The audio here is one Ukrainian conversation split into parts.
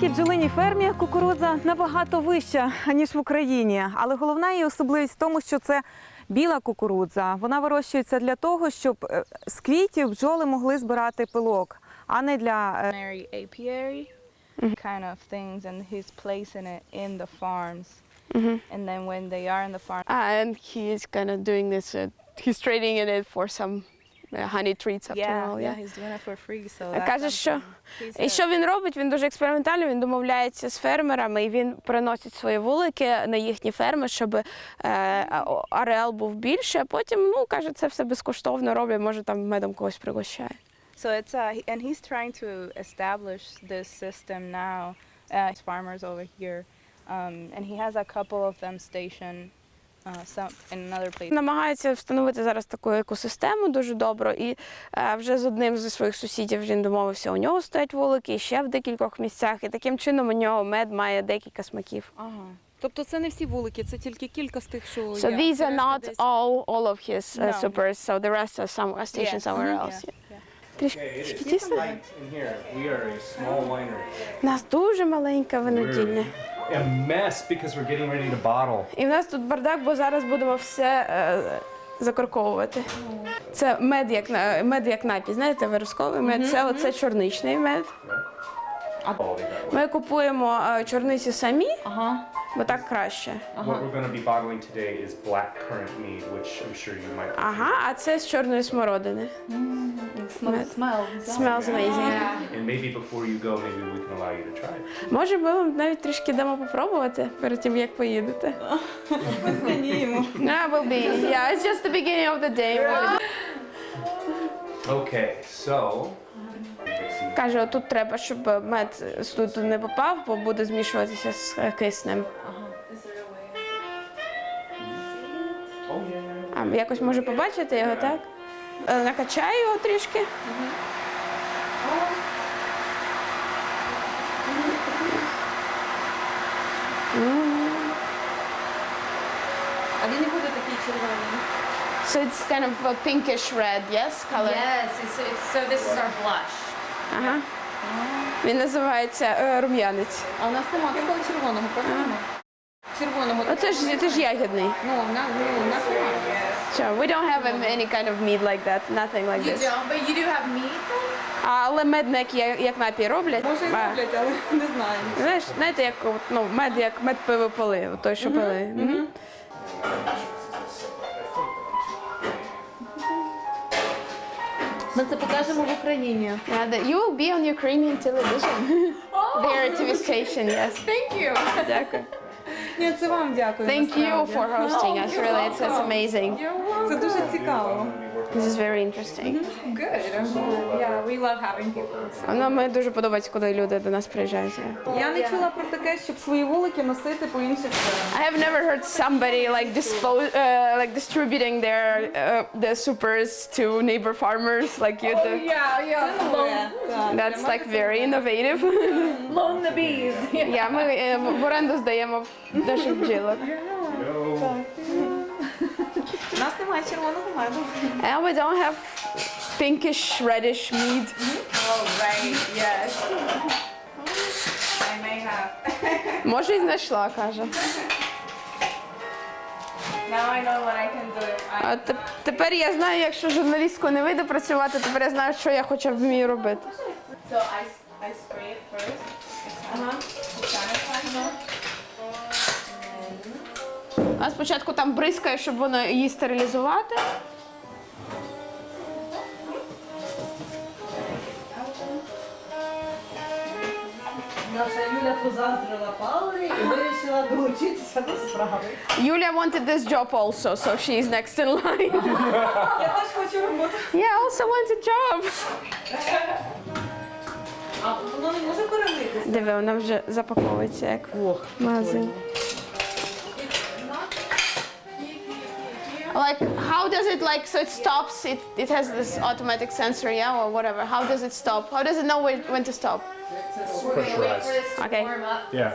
українській бджолиній фермі кукурудза набагато вища ніж в Україні, але головна її особливість в тому, що це біла кукурудза. Вона вирощується для того, щоб е, з квітів бджоли могли збирати пилок, а не для е, kind of things, and he's placing it in the farms. And then when they are in the farm, And he is kind of doing this, uh, he's trading it for some honey treats after yeah, all. yeah, he's doing it for free. So Е, that's Каже, що. He's і a- що він робить? Він дуже експериментально. Він домовляється з фермерами, і він приносить свої вулики на їхні ферми, щоб е, а- ареал був більше. А потім, ну каже, це все безкоштовно роблять. Може там медом когось пригощає. So it's uh, he- and he's trying to establish this system now. Uh, farmers over here, um, and he has a couple of them stationed some in. Намагається встановити зараз таку екосистему дуже добре. І е, вже з одним зі своїх сусідів він домовився. У нього стоять вулики, і ще в декількох місцях. І таким чином у нього мед має декілька смаків. ага. Тобто це не всі вулики, це тільки кілька з тих, що So є. these Це are not all all of his uh, No. supers. So the rest are some are stationed Yeah. somewhere Mhm. else. Yeah, yeah. Трішки тісно. У нас дуже маленька винодільня. A mess because we're getting ready to bottle. І в нас тут бардак, бо зараз будемо все е, закорковувати. Це мед як на мед як напій. Знаєте, виразковий мед. Це оце чорничний мед. Quality. Ми купуємо е, чорниці самі, Ага. Бо так краще. What we're going to be bottling today is black currant mead, which I'm sure you might. Ага, а це з чорної смородини. Смел, смел. Smells amazing. And maybe before you go, maybe we can allow you to try it. Може, ми вам навіть трішки дамо попробувати перед тим, як поїдете. Сканіємо. Yeah, will be. Yeah, it's just the beginning of the day. Okay, so. Каже, тут треба, щоб мед тут не попав, бо буде змішуватися з киснем. А якось може побачити його, так? Е, Накачаю його трішки. А він не буде такий червоний. So it's kind of a pinkish red, yes, color? Yes, it's, it's, so this is our blush. Ага. Він називається е, рум'янець. А у нас немає такого червоного, правильно? Червоного. Оце ж це ж ягідний. Ну, ну, у нас немає. So we don't have any kind of meat like that, nothing like You this. don't, but you do have meat? А, але мед не як, я- як напій роблять. Може і А, роблять, але не знаю. Знаєш, знаєте, як от, ну, мед, як мед пиво пили, от той, що пили. Мгм. Ми це покажемо в Україні. Yeah, that you will be on Ukrainian television. Their TV station, yes. Thank you. Дякую. Ні, це вам дякую. Thank you for hosting us. Really, it's, it's amazing. Це дуже цікаво. This is very interesting. Good. Yeah, we love having people. Нам ми дуже подобається, коли люди до нас приїжджають. Я не чула про таке, щоб свої вулики носити по інших I странах. have never heard somebody like dispose, uh, like distributing their uh, the supers to neighbor farmers like you do. Yeah, yeah. That's like very innovative. Loan the bees. Я ми е, в оренду здаємо наших бджілок. У нас Немає червоного меду. And we don't have pinkish reddish meat. Oh, right. Yes. I may have. Може, і знайшла, каже. Now I know what I can do. I, А теп- тепер я знаю, якщо журналістку не вийде працювати, тепер я знаю, що я хоча б вмію робити. so I, I spray it first. Uh-huh. To sanitize it. А спочатку там бризкаю, щоб воно її стерилізувати. Наша Юля позаздрила Павлі і вирішила долучитися до справи. Юля wanted this job also, so she is next in line. Я теж хочу роботу. Yeah, I also want a job. А воно не може перелитися. Диви, вона вже запаковується як магазин. Like, how does it like, so it stops, it, it has this automatic sensor, yeah, or whatever. How does it stop? How does it know when, when to stop? We're gonna wait for this to Okay. warm up. Yeah.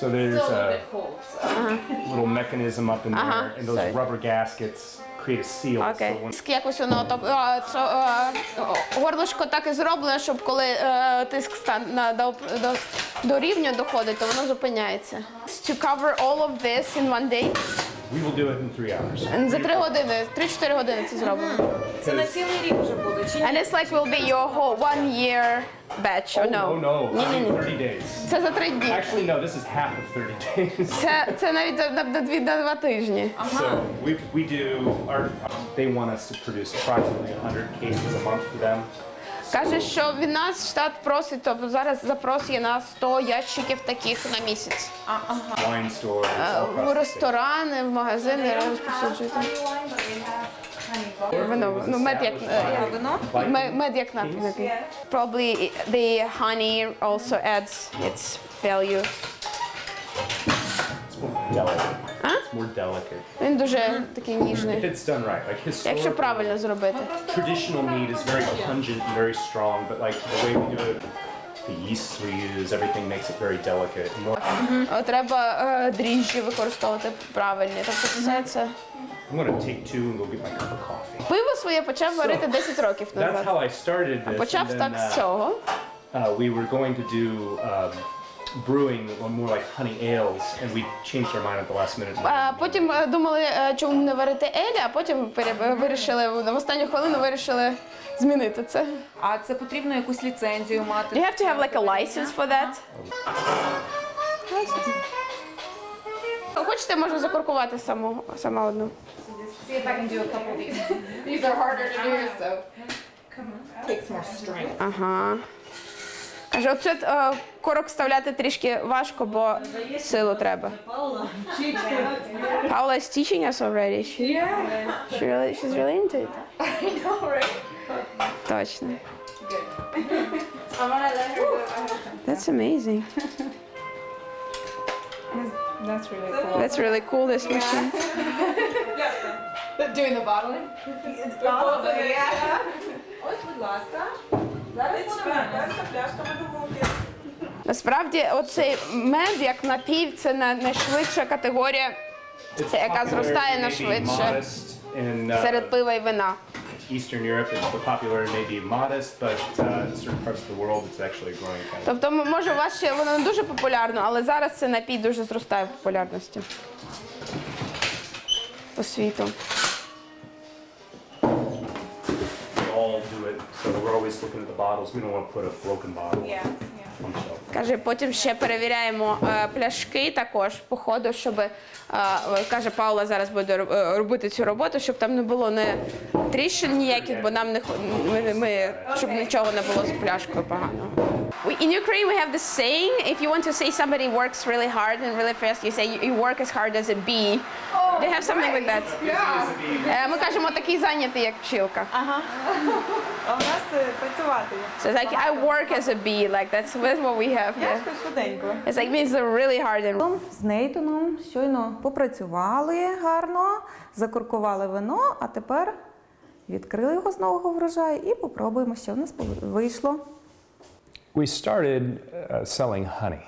So there's Still a little a bit cold. So. little mechanism up in there, Uh-huh. and those So- rubber gaskets create a seal. Окей. So when Якось воно то, а, це, а, горлышко так і зроблено, щоб коли е, тиск стан на до, до, до рівня доходить, то воно зупиняється. To cover all of this in one day. we will do it in three hours. За три години, 3-4 години це зробимо. Це на цілий рік вже буде. Чи ні? And it's like will be your whole one year batch, or no? Oh no, Ні, ні, ні. 30 days. Це за три дні. Actually, no, this is half of 30 days. Це, це навіть на, на, на, дві, на два тижні. So we, we do our, they want us to produce approximately 100 cases a month for them. Каже, що від нас штат просить, тобто зараз запрос є на 100 ящиків таких на місяць. Wine stores all В across the state. ресторани, в магазини розповсюджують. Вино, ну мед як е, Вино? ме- мед як напій. Probably the honey also adds its value. Delicate. It's more delicate. Він дуже такий If ніжний. it's done right, like Якщо historically, правильно зробити. traditional meat is very pungent and very strong, but like the way we do it, the yeasts we use, everything makes it very delicate. And more, О, Треба е, дріжджі використовувати правильні. Тобто все це. I'm gonna take two and go get my cup of coffee. Пиво своє почав варити 10 років That's назад. how I started this. Почав then, так з uh, цього. uh, we were going to do um, brewing or more like honey ales, and we changed our mind at the last minute. А потім е, думали, е, чому не варити елі, а потім пере- вирішили в останню хвилину вирішили змінити це. А це потрібно якусь ліцензію мати. You have to have like a license for that. Хочете, можу закуркувати саму, сама одну. See if I can do a couple of these. These are harder to do, so. Takes more strength. Ага. Каже, оце е, корок вставляти трішки важко, бо силу треба. Paula is teaching us already. She, Yeah. she really, she's really into it. I know, right? Точно. I'm gonna let her herself. That's amazing. That's really cool. That's really cool, this machine. Doing the bottling? Bottling, yeah. Ось, будь ласка. Зараз будемо перша пляшка медовухи. Насправді, оцей мед як напій, це на- найшвидша категорія Це яка зростає найшвидше uh, серед пива і вина. Eastern Europe. It's popular maybe modest, but uh, in certain parts of the world, it's actually growing kind of. Тобто, може, у вас ще воно не дуже популярно, але зараз це напій дуже зростає в популярності по світу. So we're always looking at the bottles. We don't want to put a broken bottle Yeah, yeah. on the shelf. Каже, потім ще перевіряємо е, пляшки також по ходу, щоб е, каже Паула зараз буде роб- е, робити цю роботу, щоб там не було не тріщин ніяких, бо нам не хо- ми, ми щоб нічого не було з пляшкою поганого. We, in Ukraine we have this saying, if you want to say somebody works really hard and really fast, you say you work as hard as a bee. They have something like that. Е, Ми кажемо такий зайнятий, як пчілка. А у нас е, працювати. So it's like I work as a bee, like that's, that's what we have. Yeah. Пляшка швиденько. It's like means they're really hard and З Нейтоном щойно попрацювали гарно, закуркували вино, а тепер відкрили його з нового врожаю і попробуємо, що в нас вийшло. We started uh, selling honey.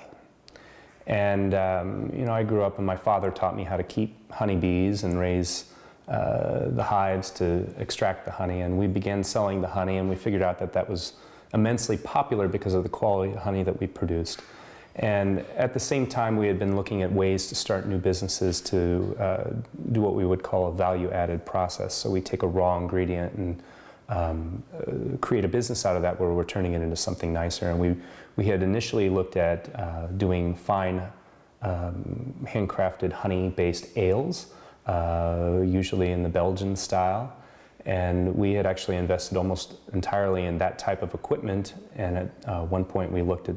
And, um, you know, I grew up and my father taught me how to keep honeybees and raise uh, the hives to extract the honey. And we began selling the honey and we figured out that that was immensely popular because of the quality of honey that we produced. And at the same time, we had been looking at ways to start new businesses to uh, do what we would call a value added process. So we take a raw ingredient and um, uh, create a business out of that where we're turning it into something nicer. And we, we had initially looked at uh, doing fine um, handcrafted honey based ales, uh, usually in the Belgian style. And we had actually invested almost entirely in that type of equipment. And at uh, one point, we looked at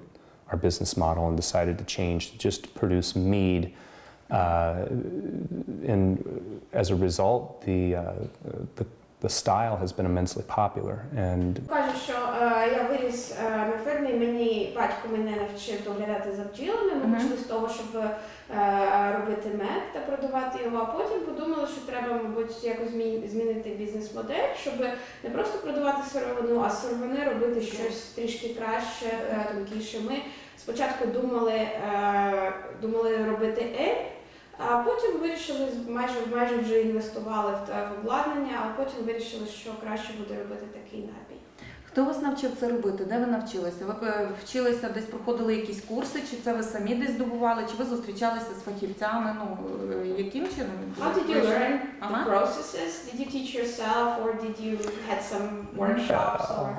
our business model and decided to change to just produce mead. Uh, and as a result, the, uh, the, the style has been immensely popular. And Кажу, що е, я виріс е, на фермі, мені батько мене навчив доглядати за бджілами. Ми почали з того, щоб е, робити мед та продавати його. А потім подумали, що треба, мабуть, якось змі- змінити бізнес-модель, щоб не просто продавати сировину, а з сировини робити щось трішки краще, е, тонкіше. Ми спочатку думали, е, думали робити ель. А потім вирішили майже майже вже інвестували в, в обладнання, а потім вирішили, що краще буде робити такий напій. Хто вас навчив це робити? Де ви навчилися? Ви е, вчилися десь проходили якісь курси, чи це ви самі десь здобували, чи ви зустрічалися з фахівцями? Ну е, яким чином? How did you learn the processes? Did you teach yourself or did you had some workshops or?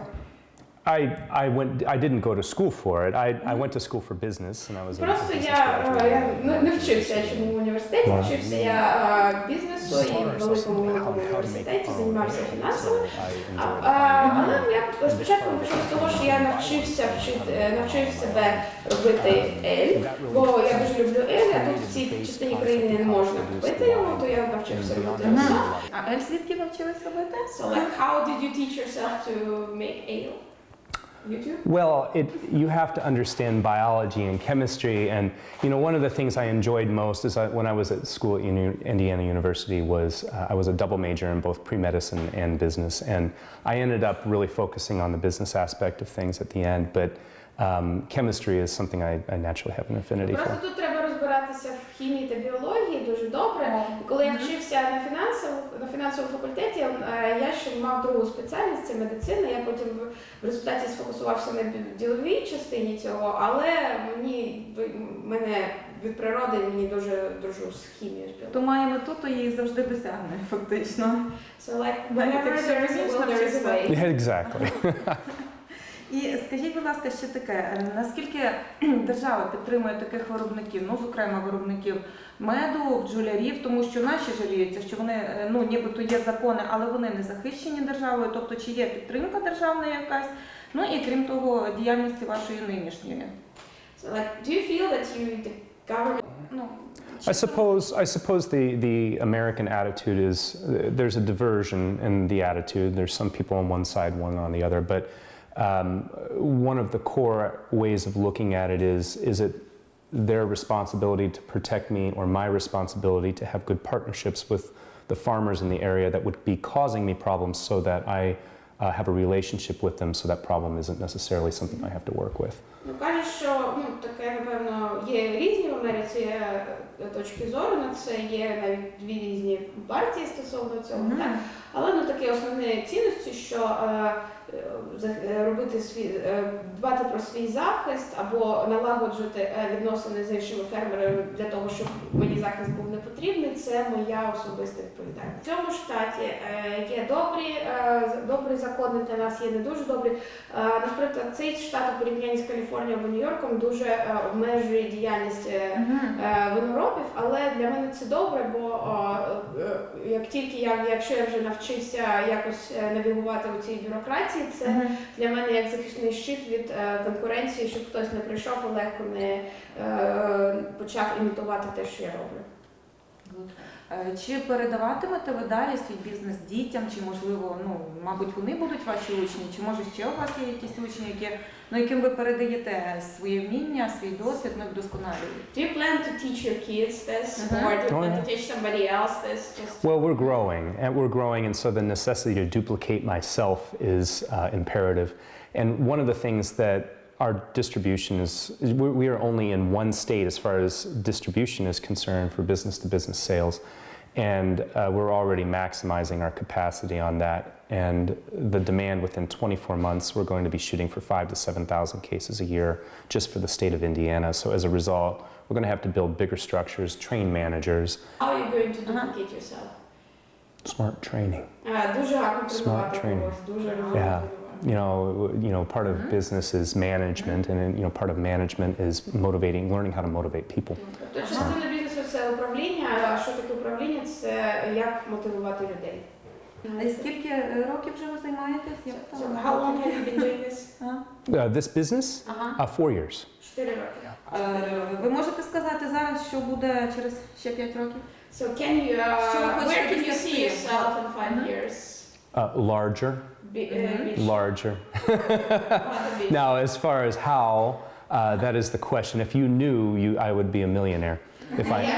I, I went. I didn't go to school for it. I, I went to school for business, and I was a Просто business я, е, graduate. я не, не вчився чому в університеті, Ага. вчився я е, бізнесу і в великому великому університеті, займався фінансами. I А, enjoyed а, it. але я спочатку почав з того, що я навчився вчити, е, навчив себе робити ель, бо я дуже люблю ель, а тут в цій частині країни не можна купити його, то я навчився робити його сам. А Ель звідки навчились робити? So like, how did you teach yourself to make ale? YouTube? Well, it, you have to understand biology and chemistry, and you know one of the things I enjoyed most is I, when I was at school at Uni- Indiana University was uh, I was a double major in both pre-medicine and business, and I ended up really focusing on the business aspect of things at the end. But um, chemistry is something I, I naturally have an affinity Просто for. тут треба розбиратися в хімії та біології дуже добре. І коли я вчився на фінансовому на фінансовому факультеті, е, я ще мав другу спеціальність це медицина. Я потім в- результаті сфокусувався на діловій частині цього, але мені мене від природи мені дуже дружу з хімією. з То має мету, то її завжди досягне, фактично. So like whenever there is a will, there is a way. Exactly. І скажіть, будь ласка, ще таке: е, наскільки держава підтримує таких виробників, ну зокрема виробників меду, бджолярів, тому що наші жаліються, що вони е, ну нібито є закони, але вони не захищені державою. Тобто, чи є підтримка державна якась? Ну і крім того, діяльності вашої нинішньої. So like, do you feel that you the government Ну I suppose I suppose the, the American attitude is uh, there's a diversion in the attitude. There's some people on one side, one on the other. But um, one of the core ways of looking at it is is it their responsibility to protect me or my responsibility to have good partnerships with the farmers in the area that would be causing me problems so that I uh, have a relationship with them so that problem isn't necessarily something I have to work with. Ну, кажуть, що ну, таке, напевно, є різні в Америці е, точки зору на це, є навіть дві різні партії стосовно цього. Мгм. Так? Але ну, такі основні цінності, що е, е, за- е, робити свій, е, дбати про свій захист або налагоджувати е, відносини з іншими фермерами для того, щоб захист був не потрібний, це моя особиста відповідальність. В цьому штаті е, є добрі, е, добрі закони для нас, є не дуже добрі. Е, Наприклад, цей штат у порівнянні з Каліфорнією або Нью-Йорком дуже обмежує діяльність виноробів, але для мене це добре, бо як тільки я, якщо я вже навчився якось навігувати у цій бюрократії, це для мене як захисний щит від конкуренції, щоб хтось не прийшов і легко не почав імітувати те, що я роблю. Е, Чи передаватимете ви далі свій бізнес дітям, чи можливо, ну мабуть, вони будуть ваші учні, чи може ще у вас є якісь учні, які ну яким ви передаєте своє вміння, свій досвід, ну вдосконалюєте? Do you plan to teach your kids this, Mhm. or do you Oh, plan to teach somebody else this? Just Well, we're growing, and we're growing, and so the necessity to duplicate myself is uh, imperative. And one of the things that our distribution is, we are only in one state as far as distribution is concerned for business to business sales. And uh, we're already maximizing our capacity on that. And the demand within 24 months, we're going to be shooting for five to 7,000 cases a year just for the state of Indiana. So as a result, we're going to have to build bigger structures, train managers. How are you going to uh-huh. duplicate yourself? Smart training. Uh, Smart training. Yeah тренувати. you know, you know, part of business is management, and you know, part of management is motivating, learning how to motivate people. Тобто частина бізнесу це управління, а що таке управління? Це як мотивувати людей. А скільки е, років вже ви займаєтесь? Як So там? how long have you been doing this? Uh, this business, Ага. uh, four years. Чотири роки. Е, Ви можете сказати зараз, що буде через ще 5 років? So can you, uh, Що ви хочете where can you see досягти? yourself in five Мгм. years? Uh, larger, Бі- е, Мгм. більше? larger. Багато більше. Now, as far as how, uh, that is the question. If you knew, you, I would be a millionaire. If I, Я-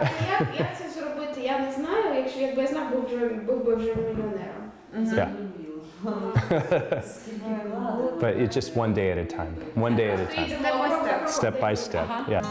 а, Як, як це зробити, я не знаю. Якщо якби я знав, був вже був би вже мільйонером. Yeah. but it's just one day at a time. One day at a time. Step by step. Step by step. Yeah.